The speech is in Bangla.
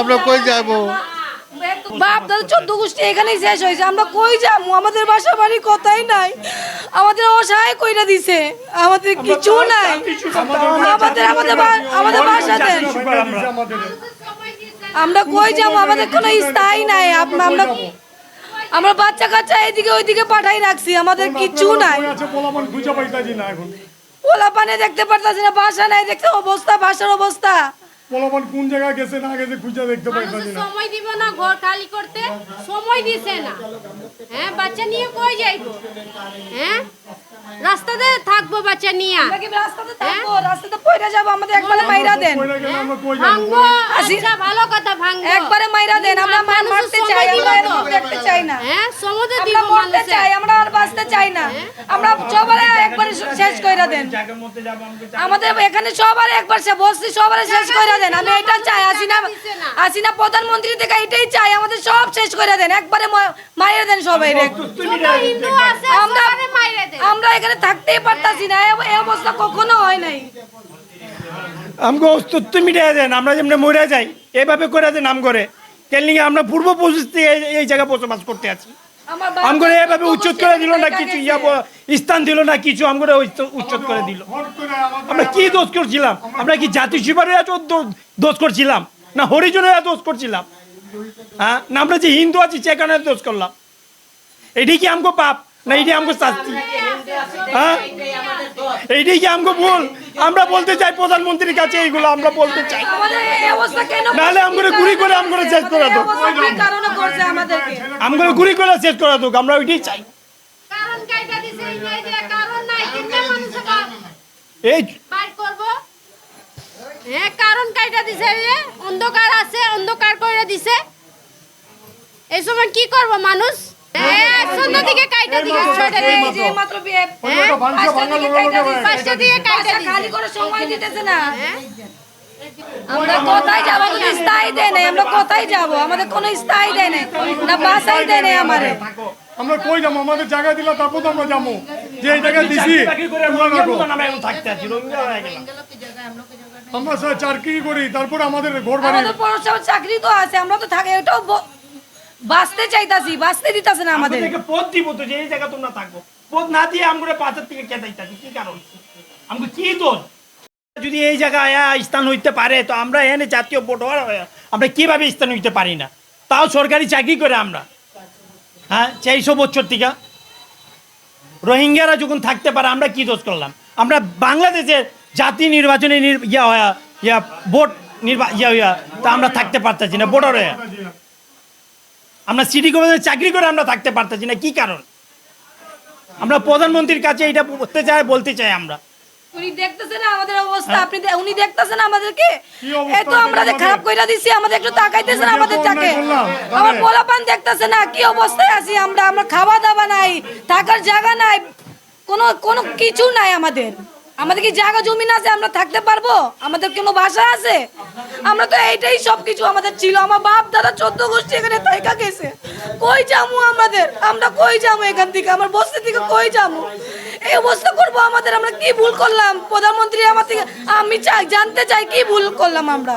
আমরা কই যাব? বাপ দাদা চোদ্দ গোষ্ঠী এখানেই শেষ হয়েছে। আমরা কই যাব? আমাদের বাসা বাড়ি কথাই নাই। আমাদের অসহায় কইরা দিছে। আমাদের কিছু নাই। আমাদের আমাদের আমাদের বাসা দেন। আমরা। কই যাব? আমাদের কোনো স্থায়ী নাই। আমরা আমরা বাচ্চা কাচ্চা এদিকে ওইদিকে পাঠাই রাখছি। আমাদের কিছু নাই। পোলা পানে দেখতে পারতাছি না বাসা নাই দেখতে অবস্থা বাসার অবস্থা। পোলাপান কোন জায়গায় গেছে না গেছে খুঁজে দেখতে পাইতাছি না সময় দিব না ঘর খালি করতে সময় দিছে না। হ্যাঁ বাচ্চা নিয়ে কই যাইবো? হ্যাঁ? রাস্তাতে থাকব বাচ্চা নিয়ে। আমরা রাস্তাতে থাকব? রাস্তাতে পয়রা যাব আমাদের একবারে মাইরা দেন। যাব? ভাঙবো আচ্ছা ভালো কথা ভাঙবো। একবারে মাইরা দেন আমরা মা- মানুষের মারতে চাই আমরা দেখতে চাই না। হ্যাঁ সময় দিব চাই আমরা আর বাঁচতে চাই না। আমরা সবারে একবারে শেষ কইরা দেন। আমাদের এখানে সবারে একবার বসছি সবারে শেষ কইরা দেন। আমি এটা চাই। আসিনা আসিনা প্রধানমন্ত্রী থেকে এটাই চাই। আমাদের সব শেষ কইরা দেন। একবারে মাইরা দেন সবাই আমরা আমরা এখানে থাকতেই পারতাছি না। এই অবস্থা কখনো হয় নাই। আমাকে অস্তিত্ব মিটিয়ে দেন। আমরা যেমনি মরে যাই, এভাবে করে দেন নাম করে কেনলি আমরা পূর্ব থেকে এই- জায়গায় বসবাস করতে আছি। আমগরে এভাবে করে দিল না কিছু ইয়া স্থান দিল না কিছু আমগরে করে দিল। আমরা কি দোষ করছিলাম? আমরা কি জাতি শিবারে দোষ করছিলাম? না হরিজনের দোষ করছিলাম? হ্যাঁ? না আমরা যে হিন্দু আছি সেখানে দোষ করলাম। এটাই কি আমগো পাপ? না এটাই আমগো শাস্তি? হ্যাঁ? এইটাই কি আমগো ভুল? আমরা বলতে চাই প্রধানমন্ত্রীর কাছে এইগুলো আমরা বলতে চাই। আমাদের এই অবস্থা কেন নাহলে আমগরে গুলি করে আমগরে শেষ করে এই করছে আমাদেরকে। আমগরে গুলি করে শেষ করে দাও আমরা ওইটাই চাই। কারণ কাইটা দিছে এই নাই যে কারণ নাই তিনটা মানুষ এই বাইর করব। হ্যাঁ কারণ কাইটা দিছে অন্ধকার আছে অন্ধকার করে দিছে। এই সময় কি করব মানুষ? হ্যাঁ সন্ধ্যা দিকে কাইটা দিকে ছয়টা দিকে। যে মাত্র বিয়ে। দিকে দিছে। পাঁচটা দিকে কাইটা দিছে খালি করে সময় দিতেছে না। হ্যাঁ? আমরা কোথায় যাব? কোনো স্থায়ী দেয় নাই। আমরা কোথায় যাব? আমাদের কোনো স্থায়ী দেয় নাই। না বাসাই দেয় নাই আমারে। আমরা কই যাব? আমাদের জায়গা দিলে তারপর তো আমরা যাব। যে এই জায়গায় দিছি আমরা আমরা স্যার চাকরি করি তারপরে আমাদের ঘর বাড়ি। আমাদের চাকরি তো আছে আমরা তো থাকি এটাও বাঁচতে চাইতাছি বাঁচতে দিতাছে না আমাদের। পদ দিব তো যে এই জায়গা তোমরা থাকব পদ না দিয়ে আমগুলো পাঁচের থেকে কেটাইতাছি কি কারণ? কি দোষ যদি এই জায়গায় স্থান হইতে পারে, তো আমরা এখানে জাতীয় ভোট হওয়ার আমরা কীভাবে স্থান হইতে পারি না? তাও সরকারি চাকরি করে আমরা। হ্যাঁ চারশো বছর থেকে। রোহিঙ্গারা যখন থাকতে পারে, আমরা কি দোষ করলাম? আমরা বাংলাদেশের জাতি নির্বাচনে ইয়া হয়া ইয়া, ভোট নির্বা, ইয়া হইয়া তা আমরা থাকতে পারতেছি না, ভোটার হয়ে। আমরা সিটি কলেজে চাকরি করে আমরা থাকতে পারতেছি না, কি কারণ? আমরা প্রধানমন্ত্রীর কাছে এটা বলতে চাই বলতে চাই আমরা। উনি দেখতেছেন আমাদের অবস্থা আপনি দে- উনি দেখতেছেন আমাদেরকে? এই তো আমরা? খারাপ কইরা দিছি আমাদের একটু তাকাইতেছে না আমাদের তাকে আমার? পোলাপান দেখতেছে না কি অবস্থায় আছি আমরা? আমরা খাওয়া দাওয়া নাই থাকার জায়গা নাই কোনো কোনো কিছু নাই আমাদের। আমাদের কি জায়গা জমি আছে? আমরা থাকতে পারব? আমাদের কোনো ভাষা আছে? আমরা তো এইটাই সব কিছু আমাদের ছিল। আমার বাপ দাদা চোদ্দ গোষ্ঠী এখানে থাইকা গেছে। কই যাব আমাদের? আমরা কই যাব এখান থেকে? আমার বস্তি থেকে কই যাব এই অবস্থা করব আমাদের। আমরা কি ভুল করলাম? প্রধানমন্ত্রী আমার থেকে আমি চাই জানতে চাই কি ভুল করলাম আমরা।